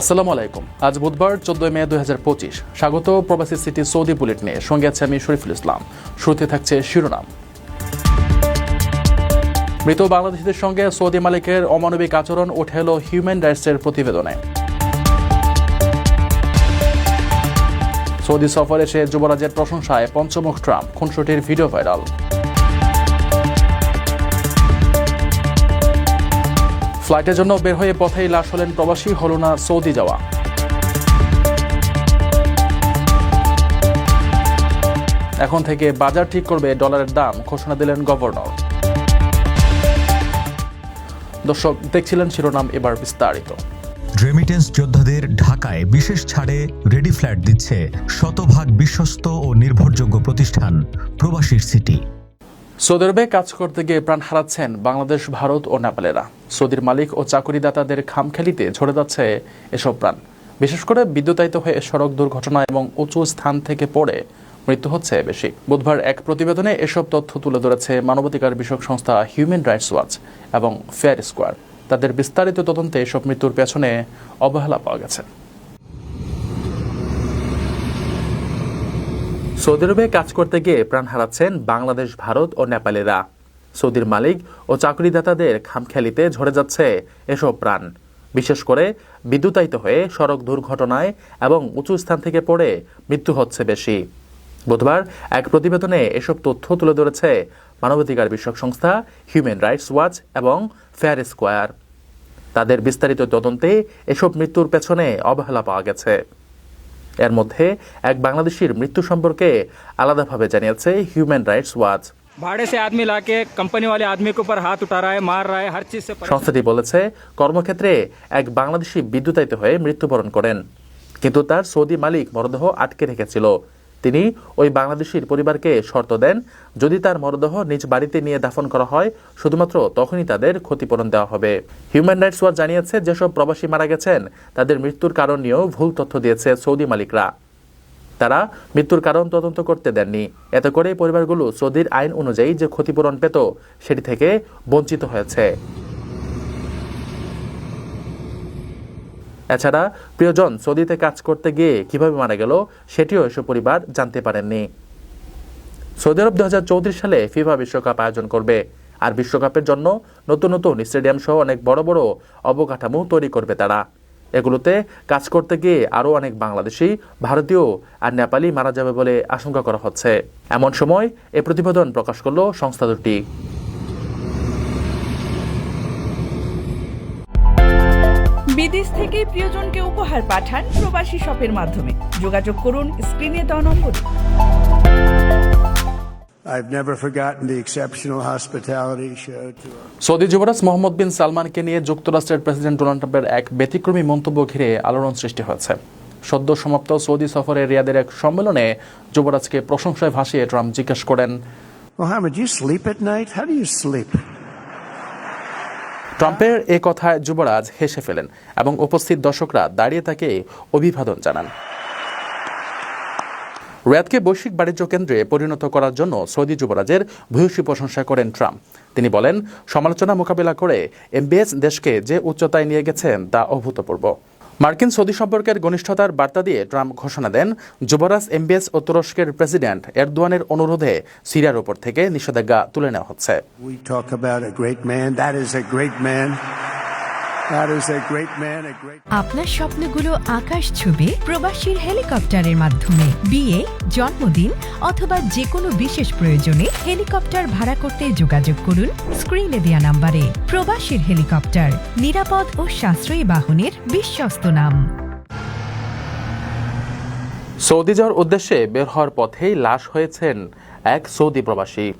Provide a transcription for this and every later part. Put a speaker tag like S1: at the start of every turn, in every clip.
S1: আসসালামু আলাইকুম। আজ বুধবার, চোদ্দই মে দুই স্বাগত প্রবাসী সিটি সৌদি বুলেট নিয়ে। সঙ্গে আছে আমি শরীফুল ইসলাম। শুরুতে থাকছে শিরোনাম। মৃত বাংলাদেশিদের সঙ্গে সৌদি মালিকের অমানবিক আচরণ উঠে এলো হিউম্যান রাইটসের প্রতিবেদনে। সৌদি সফর এসে যুবরাজের প্রশংসায় পঞ্চমুখ ট্রাম্প। খুনসুটির video viral. ফ্লাইটের জন্য বের হয়ে পথেই লাশ হলেন প্রবাসী হল না সৌদি যাওয়া। এখন থেকে বাজার ঠিক করবে ডলারের দাম, ঘোষণা দিলেন গভর্নর। দর্শক, দেখছিলেন শিরোনাম এবার বিস্তারিত।
S2: রেমিটেন্স যোদ্ধাদের ঢাকায় বিশেষ ছাড়ে রেডি ফ্ল্যাট দিচ্ছে শতভাগ বিশ্বস্ত ও নির্ভরযোগ্য প্রতিষ্ঠান প্রবাসীর সিটি।
S1: সৌদি আরবে কাজ করতে গিয়ে প্রাণ হারাচ্ছেন বাংলাদেশ, ভারত ও নেপালেরা। সৌদির মালিক ও চাকরিদাতাদের খামখেলিতে ঝরে যাচ্ছে এসব প্রাণ। বিশেষ করে বিদ্যুতায়িত হয়ে সড়ক দুর্ঘটনা এবং উঁচু স্থান থেকে পড়ে মৃত্যু হচ্ছে বেশি। বুধবার এক প্রতিবেদনে এসব তথ্য তুলে ধরেছে মানবাধিকার বিষয়ক সংস্থা হিউম্যান রাইটস ওয়াচ এবং ফেয়ার স্কোয়ার তাদের বিস্তারিত তদন্তে এসব মৃত্যুর পেছনে অবহেলা পাওয়া গেছে। সৌদি আরবে কাজ করতে গিয়ে প্রাণ হারাচ্ছেন বাংলাদেশ, ভারত ও নেপালেরা। সৌদির মালিক ও চাকরিদাতাদের খামখেয়ালিতে ঝরে যাচ্ছে এসব প্রাণ। বিশেষ করে বিদ্যুতায়িত হয়ে সড়ক দুর্ঘটনায় এবং উঁচু স্থান থেকে পড়ে মৃত্যু হচ্ছে বেশি। বুধবার এক প্রতিবেদনে এসব তথ্য তুলে ধরেছে মানবাধিকার বিষয়ক সংস্থা হিউম্যান রাইটস ওয়াচ এবং ফেয়ার স্কোয়ার তাদের বিস্তারিত তদন্তে এসব মৃত্যুর পেছনে অবহেলা পাওয়া গেছে। এর মধ্যে এক বাংলাদেশির মৃত্যু সম্পর্কে আলাদাভাবে জানিয়েছে হিউম্যান রাইটস ওয়াচ
S3: ভাড়ে সে আদমি লাকে কোম্পানি ওয়ালে আদমি কে উপর হাত উঠা রায় মার রায় হর চিজ সে
S1: সংস্থাটি বলেছে কর্মক্ষেত্রে এক বাংলাদেশি বিদ্যুতায়িত হয়ে মৃত্যুবরণ করেন। কিন্তু তার সৌদি মালিক মরদেহ আটকে রেখেছিল। তিনি ওই বাংলাদেশির পরিবারকে শর্ত দেন, যদি তার মরদেহ নিজ বাড়িতে নিয়ে দাফন করা হয়, শুধুমাত্র তখনই তাদের ক্ষতিপূরণ দেওয়া হবে। হিউম্যান রাইটস ওয়াচ জানিয়েছে, যেসব প্রবাসী মারা গেছেন, তাদের মৃত্যুর কারণ নিয়েও ভুল তথ্য দিয়েছে সৌদি মালিকরা। তারা মৃত্যুর কারণ তদন্ত করতে দেননি। এতে করে পরিবারগুলো সৌদির আইন অনুযায়ী যে ক্ষতিপূরণ পেত, সেটি থেকে বঞ্চিত হয়েছে। এছাড়া প্রিয়জন সৌদিতে কাজ করতে গিয়ে কীভাবে মারা গেল, সেটিও এসব পরিবার জানতে পারেননি। সৌদি আরব দু সালে ফিফা বিশ্বকাপ আয়োজন করবে, আর বিশ্বকাপের জন্য নতুন নতুন স্টেডিয়াম সহ অনেক বড় বড় অবকাঠামো তৈরি করবে তারা। এগুলোতে কাজ করতে গিয়ে আরও অনেক বাংলাদেশি, ভারতীয় আর নেপালি মারা যাবে বলে আশঙ্কা করা হচ্ছে। এমন সময় এ প্রতিবেদন প্রকাশ করল সংস্থা দুটি।
S4: বিদেশ থেকে প্রিয়জনকে উপহার পাঠান প্রবাসী শপের মাধ্যমে যোগাযোগ করুন স্ক্রিনে দেওয়া নম্বরে
S5: I've never forgotten the exceptional hospitality showed to our
S1: Saudi Yuvraj Mohammed bin সালমানকে নিয়ে যুক্তরাষ্ট্রের প্রেসিডেন্ট ডোনাল্ড ট্রাম্পের এক ব্যতিক্রমী মন্তব্য ঘিরে আলোড়ন সৃষ্টি হয়েছে সদ্য সমাপ্ত সৌদি সফরে রিয়াদের এক সম্মেলনে যুবরাজকে প্রশংসায় ভাসিয়ে ট্রাম্প জিজ্ঞেস করেন
S5: Mohammed, you sleep at night? How do you sleep?
S1: ট্রাম্পের এ কথায় যুবরাজ হেসে ফেলেন এবং উপস্থিত দর্শকরা দাঁড়িয়ে তাকে অভিবাদন জানান। রিয়াদকে বৈশ্বিক বাণিজ্য কেন্দ্রে পরিণত করার জন্য সৌদি যুবরাজের ভূয়সী প্রশংসা করেন ট্রাম্প। তিনি বলেন, সমালোচনা মোকাবেলা করে এমবিএস দেশকে যে উচ্চতায় নিয়ে গেছেন তা অভূতপূর্ব। মার্কিন সৌদি সম্পর্কের ঘনিষ্ঠতার বার্তা দিয়ে ট্রাম্প ঘোষণা দেন, যুবরাজ, এমবিএস ও তুরস্কের প্রেসিডেন্ট এরদোয়ানের অনুরোধে সিরিয়ার ওপর থেকে নিষেধাজ্ঞা তুলে নেওয়া হচ্ছে।
S6: আপনার স্বপ্নগুলো আকাশ ছুবে প্রবাসীর হেলিকপ্টারের মাধ্যমে। বিয়ে জন্মদিন অথবা যে কোনো বিশেষ প্রয়োজনে হেলিকপ্টার ভাড়া করতে যোগাযোগ করুন স্ক্রিনে দেওয়া নাম্বারে। প্রবাসীর হেলিকপ্টার নিরাপদ ও সাশ্রয়ী বাহনের বিশ্বস্ত নাম।
S1: সৌদি যাওয়ার উদ্দেশ্যে বের হওয়ার পথেই লাশ হয়েছেন এক সৌদি প্রবাসী।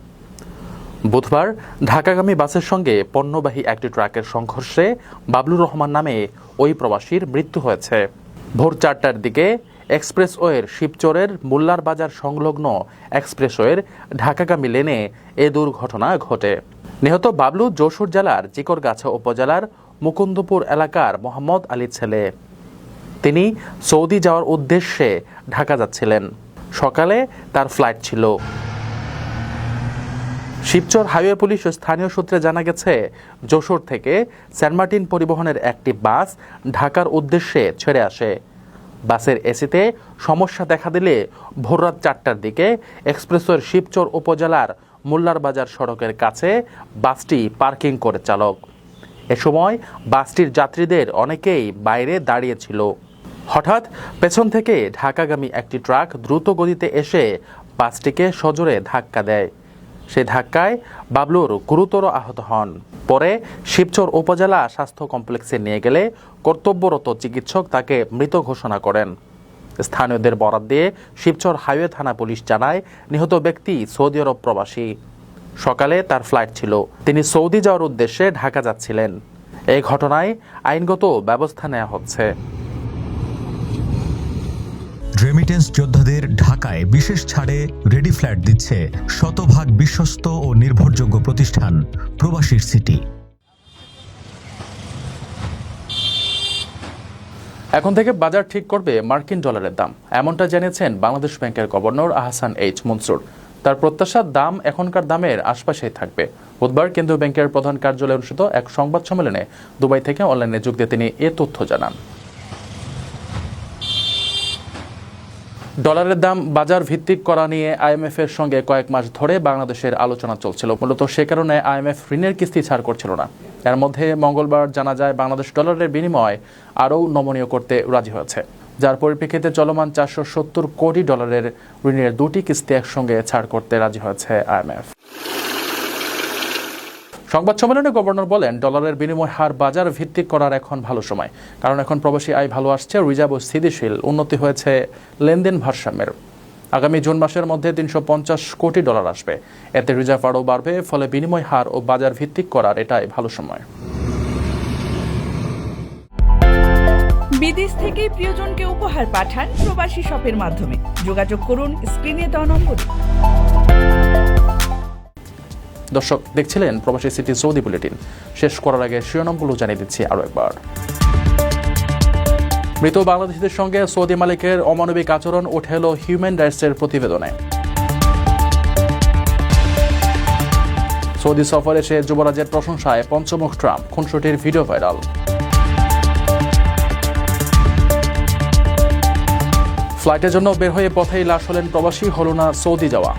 S1: বুধবার ঢাকাগামী বাসের সঙ্গে পণ্যবাহী একটি ট্রাকের সংঘর্ষে বাবলুর রহমান নামে ওই প্রবাসীর মৃত্যু হয়েছে। ভোর চারটার দিকে এক্সপ্রেসওয়ের শিবচরের মোল্লার বাজার সংলগ্ন এক্সপ্রেসওয়ের ঢাকাগামী লেনে এ দুর্ঘটনা ঘটে। নিহত বাবলু যশোর জেলার চিকরগাছা উপজেলার মুকুন্দপুর এলাকার মোহাম্মদ আলীর ছেলে। তিনি সৌদি যাওয়ার উদ্দেশ্যে ঢাকা যাচ্ছিলেন। সকালে তার ফ্লাইট ছিল। শিবচর হাইওয়ে পুলিশ ও স্থানীয় সূত্রে জানা গেছে, যশোর থেকে সেন্ট মার্টিন পরিবহনের একটি বাস ঢাকার উদ্দেশ্যে ছেড়ে আসে। বাসের এসিতে সমস্যা দেখা দিলে ভোররাত চারটার দিকে এক্সপ্রেসওয়ের শিবচর উপজেলার মোল্লার বাজার সড়কের কাছে বাসটি পার্কিং করে চালক। এ সময় বাসটির যাত্রীদের অনেকেই বাইরে দাঁড়িয়েছিল হঠাৎ পেছন থেকে ঢাকাগামী একটি ট্রাক দ্রুত গতিতে এসে বাসটিকে সজোরে ধাক্কা দেয়। সেই ধাক্কায় বাবলুর গুরুতর আহত হন। পরে শিবচর উপজেলা স্বাস্থ্য কমপ্লেক্সে নিয়ে গেলে কর্তব্যরত চিকিৎসক তাকে মৃত ঘোষণা করেন। স্থানীয়দের বরাত দিয়ে শিবচর হাইওয়ে থানা পুলিশ জানায়, নিহত ব্যক্তি সৌদি আরব প্রবাসী। সকালে তার ফ্লাইট ছিল। তিনি সৌদি যাওয়ার উদ্দেশ্যে ঢাকা যাচ্ছিলেন। এই ঘটনায় আইনগত ব্যবস্থা নেওয়া হচ্ছে।
S2: রেমিটেন্স যোদ্ধাদের ঢাকায় বিশেষ ছাড়ে রেডি ফ্ল্যাট দিচ্ছে শতভাগ বিশ্বস্ত ও নির্ভরযোগ্য প্রতিষ্ঠান, প্রবাসীর সিটি
S1: এখন থেকে বাজার ঠিক করবে মার্কিন ডলারের দাম। এমনটা জানিয়েছেন বাংলাদেশ ব্যাংকের গভর্নর আহসান এইচ মনসুর। তার প্রত্যাশার দাম এখনকার দামের আশপাশেই থাকবে। বুধবার কেন্দ্রীয় ব্যাংকের প্রধান কার্যালয়ে অনুষ্ঠিত এক সংবাদ সম্মেলনে দুবাই থেকে অনলাইনে যোগ দিয়ে তিনি এ তথ্য জানান। ডলারের দাম বাজার ভিত্তিক করা নিয়ে আইএমএফ এর সঙ্গে কয়েক মাস ধরে বাংলাদেশের আলোচনা চলছিল। মূলত সে কারণে আইএমএফ ঋণের কিস্তি ছাড় করছিল না। এর মধ্যে মঙ্গলবার জানা যায়, বাংলাদেশ ডলারের বিনিময় আরও নমনীয় করতে রাজি হয়েছে। যার পরিপ্রেক্ষিতে চলমান চারশো সত্তর কোটি ডলারের ঋণের দুটি কিস্তি একসঙ্গে ছাড় করতে রাজি হয়েছে আইএমএফ। সংবাদ সম্মেলনে গভর্নর বলেন, ডলারের বিনিময় হার বাজার ভিত্তিক করার এখন ভালো সময়। কারণ এখন প্রবাসী আয় ভালো আসছে, রিজার্ভ স্থিতিশীল। উন্নতি হয়েছে লেনদেন ভারসাম্যের। আগামী জুন মাসের মধ্যে তিনশো পঞ্চাশ কোটি ডলার আসবে। এতে রিজার্ভ আরও বাড়বে, ফলে বিনিময় হার ও বাজার ভিত্তিক করার এটাই ভালো সময়।
S4: বিদেশ থেকে প্রিয়জনকে উপহার পাঠান প্রবাসী শপের মাধ্যমে। যোগাযোগ করুন, স্ক্রিনে দেওয়া নম্বরে।
S1: দর্শক, দেখছিলেন প্রবাসী সিটি সৌদি বুলেটিন। শেষ করার আগে শিরোনামগুলো জানিয়ে দিচ্ছি আরও একবার। মৃত বাংলাদেশিদের সঙ্গে সৌদি মালিকের অমানবিক আচরণ উঠে এলো হিউম্যান রাইটসের প্রতিবেদনে। সৌদি সফরে এসে যুবরাজের প্রশংসায় পঞ্চমুখ ট্রাম্প, খুনসুটির ভিডিও ভাইরাল। ফ্লাইটের জন্য বের হয়ে পথেই লাশ হলেন প্রবাসী হল না সৌদি যাওয়া।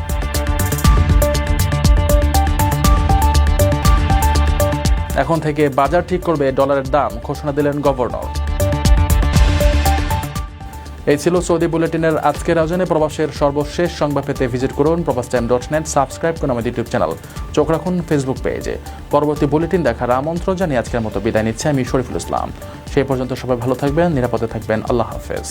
S1: এখন থেকে বাজার ঠিক করবে ডলারের দাম, ঘোষণা দিলেন গভর্নর। এই ছিল সৌদি বুলেটিনের আজকের আয়োজনে প্রবাসের সর্বশেষ সংবাদ পেতে ভিজিট করুন প্রবাস টাইম ডট নেট সাবস্ক্রাইব করুন আমাদের ইউটিউব চ্যানেল। চোখ রাখুন ফেসবুক পেজে। পরবর্তী বুলেটিন দেখার আমন্ত্রণ জানিয়ে আজকের মতো বিদায় নিচ্ছে আমি শরীফুল ইসলাম। সেই পর্যন্ত সবাই ভালো থাকবেন, নিরাপদে থাকবেন। আল্লাহ হাফেজ।